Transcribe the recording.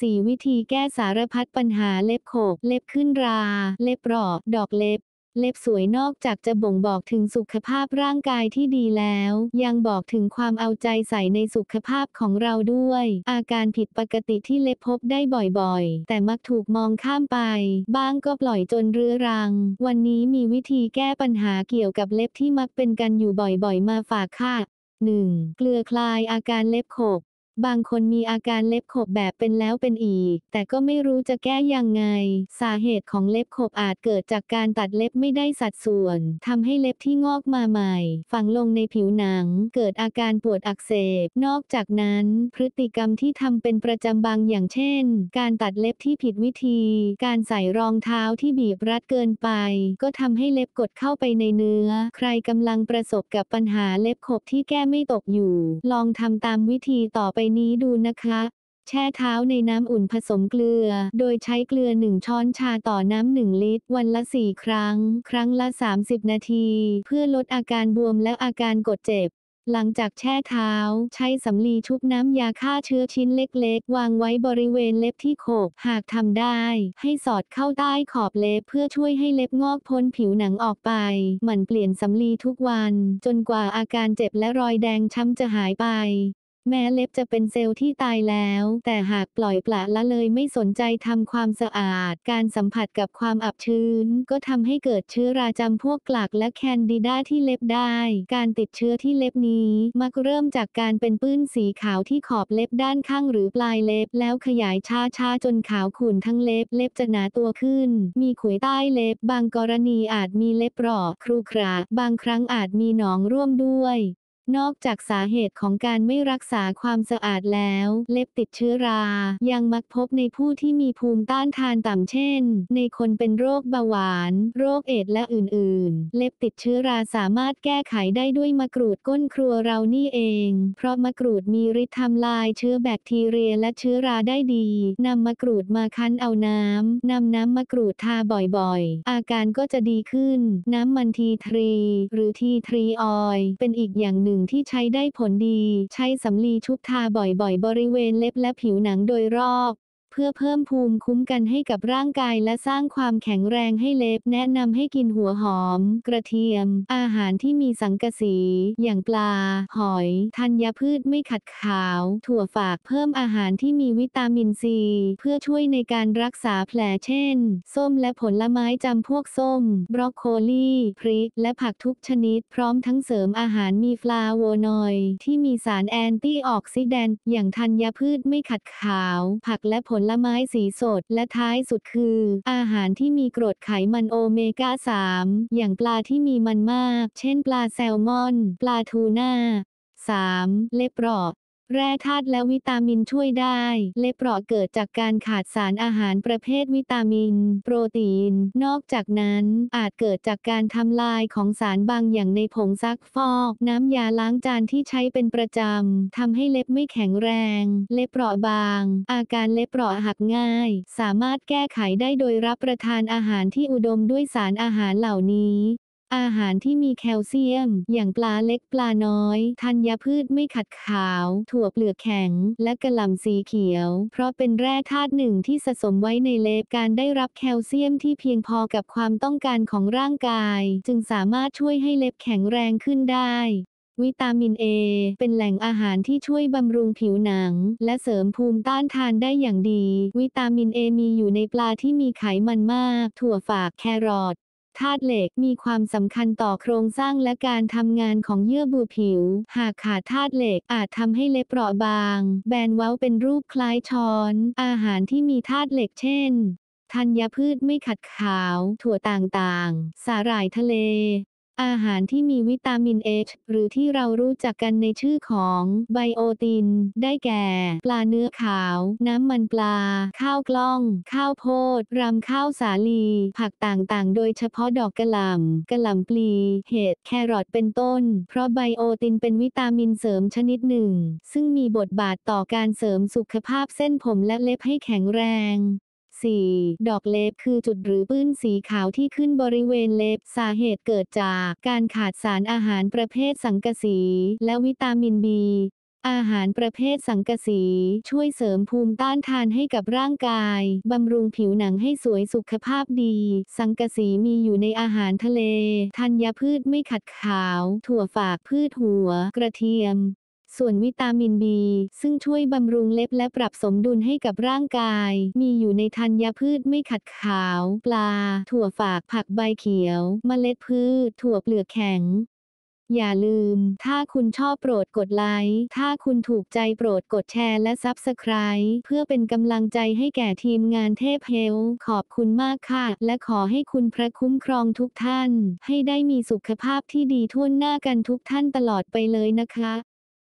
4 วิธีแก้สารพัดปัญหาเล็บโขก เล็บขึ้นรา เล็บปราะดอกเล็บ เล็บสวยนอกจากจะบ่งบอกถึงสุขภาพร่างกายที่ดีแล้ว ยังบอกถึงความเอาใจใส่ในสุขภาพของเราด้วย อาการผิดปกติที่เล็บพบได้บ่อยๆ แต่มักถูกมองข้ามไป บ้างก็ปล่อยจนเรื้อรัง วันนี้มีวิธีแก้ปัญหาเกี่ยวกับเล็บที่มักเป็นกันอยู่บ่อยๆ มาฝากค่ะ 1. เกลือคลายอาการเล็บขบ บางคนมีอาการเล็บขบแบบเป็นแล้วเป็นอีก แต่ก็ไม่รู้จะแก้ยังไง สาเหตุของเล็บขบอาจเกิดจากการตัดเล็บไม่ได้สัดส่วนทำให้เล็บที่งอกมาใหม่ ฝังลงในผิวหนัง เกิดอาการปวดอักเสบ นอกจากนั้น พฤติกรรมที่ทำเป็นประจำบางอย่างเช่น การตัดเล็บที่ผิดวิธี การใส่รองเท้าที่บีบรัดเกินไป ก็ทำให้เล็บกดเข้าไปในเนื้อ ใครกำลังประสบกับปัญหาเล็บขบที่แก้ไม่ตกอยู่ ลองทำตามวิธีต่อไปนี้ดูนะคะ แช่เท้าในน้ำอุ่นผสมเกลือ โดยใช้เกลือ 1 ช้อนชาต่อน้ำ1ลิตร วันละ 4 ครั้ง ครั้งละ 30 นาที เพื่อลดอาการบวมและอาการกดเจ็บหลังจากแช่เท้า ใช้สำลีชุบน้ำยาฆ่าเชื้อชิ้นเล็กๆ วางไว้บริเวณเล็บที่โขก หากทำได้ ให้สอดเข้าใต้ขอบเล็บเพื่อช่วยให้เล็บงอกพ้นผิวหนังออกไป หมั่นเปลี่ยนสำลีทุกวัน จนกว่าอาการเจ็บและรอยแดงช้ำจะหายไป แม้เล็บจะเป็นเซลล์ที่ตายแล้ว แต่หากปล่อยปละละเลยไม่สนใจทำความสะอาด การสัมผัสกับความอับชื้น ก็ทำให้เกิดเชื้อราจำพวกกลักและแคนดิดาที่เล็บได้ การติดเชื้อที่เล็บนี้มักเริ่มจากการเป็นปื้นสีขาวที่ขอบเล็บด้านข้างหรือปลายเล็บ แล้วขยายช้าๆจนขาวขุ่นทั้งเล็บ เล็บจะหนาตัวขึ้น มีขุยใต้เล็บ บางกรณีอาจมีเล็บปราะครูขระบางครั้งอาจมีหนองร่วมด้วย นอกจากสาเหตุของการไม่รักษาความสะอาดแล้ว เล็บติดเชื้อรา ยังมักพบในผู้ที่มีภูมิต้านทานต่ำเช่น ในคนเป็นโรคเบาหวาน โรคเอดและอื่น ๆ เล็บติดเชื้อราสามารถแก้ไขได้ด้วยมะกรูดก้นครัวเรานี่เอง เพราะมะกรูดมีฤทธิ์ทำลายเชื้อแบคทีเรียและเชื้อราได้ดีนำมะกรูดมาคั้นเอาน้ำนำน้ำมะกรูดทาบ่อยๆ อาการก็จะดีขึ้น น้ำมันทีทรี หรือทีทรีออยล์เป็นอีกอย่างหนึ่งที่ใช้ได้ผลดี ใช้สำลีชุบทาบ่อยๆ บริเวณเล็บและผิวหนังโดยรอบ พื่อเพิ่มภูมิคุ้มกันให้กับร่างกายและสร้างความแข็งแรงให้เล็บ แนะนำให้กินหัวหอม กระเทียม อาหารที่มีสังกะสี อย่างปลา หอย ธัญพืชไม่ขัดขาว ถั่วฝากเพิ่มอาหารที่มีวิตามินซี เพื่อช่วยในการรักษาแผลเช่น ส้มและผลไม้จำพวกส้ม บรอกโคลีพริก และผักทุกชนิด พร้อมทั้งเสริมอาหารมีฟลาโวนอยด์ที่มีสารแอนตี้ออกซิแดนต์อย่างธัญพืชไม่ขัดขาว ผักและผลลไม้สีสด และท้ายสุดคือ อาหารที่มีกรดไขมันโอเมก้า 3 อย่างปลาที่มีมันมาก เช่นปลาแซลมอน ปลาทูน่า 3. เล็บปรอก แร่ธาตุและวิตามินช่วยได้ เล็บเปราะเกิดจากการขาดสารอาหารประเภทวิตามิน โปรตีน นอกจากนั้นอาจเกิดจากการทำลายของสารบางอย่างในผงซักฟอก น้ำยาล้างจานที่ใช้เป็นประจำทำให้เล็บไม่แข็งแรง เล็บเปราะบาง อาการเล็บเปราะหักง่าย สามารถแก้ไขได้โดยรับประทานอาหารที่อุดมด้วยสารอาหารเหล่านี้ อาหารที่มีแคลเซียม อย่างปลาเล็กปลาน้อยธัญพืชไม่ขัดขาว ถั่วเปลือกแข็ง และกระหล่ำสีเขียว เพราะเป็นแร่ธาตุหนึ่งที่สะสมไว้ในเล็บการได้รับแคลเซียมที่เพียงพอกับความต้องการของร่างกาย จึงสามารถช่วยให้เล็บแข็งแรงขึ้นได้วิตามินเอเป็นแหล่งอาหารที่ช่วยบำรุงผิวหนัง และเสริมภูมิต้านทานได้อย่างดี วิตามินเอมีอยู่ในปลาที่มีไขมันมาก ถั่วฝากแครอท ธาตุเหล็กมีความสำคัญต่อโครงสร้างและการทำงานของเยื่อบุผิว หากขาดธาตุเหล็กอาจทำให้เล็บเปราะบาง แบนเว้าเป็นรูปคล้ายช้อน อาหารที่มีธาตุเหล็กเช่นธัญพืชไม่ขัดขาว ถั่วต่างๆ สาหร่ายทะเล อาหารที่มีวิตามินเอชหรือที่เรารู้จักกันในชื่อของไบโอติน ได้แก่ ปลาเนื้อขาว น้ำมันปลา ข้าวกล้อง ข้าวโพด รำข้าวสาลี ผักต่างๆ โดยเฉพาะดอกกระหล่ำกระหล่ำปลี เห็ด แครอทเป็นต้น เพราะไบโอตินเป็นวิตามินเสริมชนิดหนึ่ง ซึ่งมีบทบาทต่อการเสริมสุขภาพเส้นผมและเล็บให้แข็งแรง 4. ดอกเล็บคือจุดหรือปื้นสีขาวที่ขึ้นบริเวณเล็บสาเหตุเกิดจากการขาดสารอาหารประเภทสังกะสี และวิตามินบีอาหารประเภทสังกะสี ช่วยเสริมภูมิต้านทานให้กับร่างกาย บำรุงผิวหนังให้สวยสุขภาพดี สังกะสีมีอยู่ในอาหารทะเล ธัญพืชไม่ขัดขาว ถั่วฝากพืชหัว กระเทียม ส่วนวิตามิน B ซึ่งช่วยบำรุงเล็บและปรับสมดุลให้กับร่างกาย มีอยู่ในธัญพืชไม่ขัดขาว ปลา ถั่วฝากผักใบเขียว เมล็ดพืช ถั่วเปลือกแข็ง อย่าลืม ถ้าคุณชอบโปรดกดไลค์ ถ้าคุณถูกใจโปรดกดแชร์และซับสไคร b e เพื่อเป็นกำลังใจให้แก่ทีมงานเทพเฮล ขอบคุณมากค่ะ และขอให้คุณพระคุ้มครองทุกท่าน ให้ได้มีสุขภาพที่ดีทั่วหน้ากันทุกท่านตลอดไปเลยนะคะ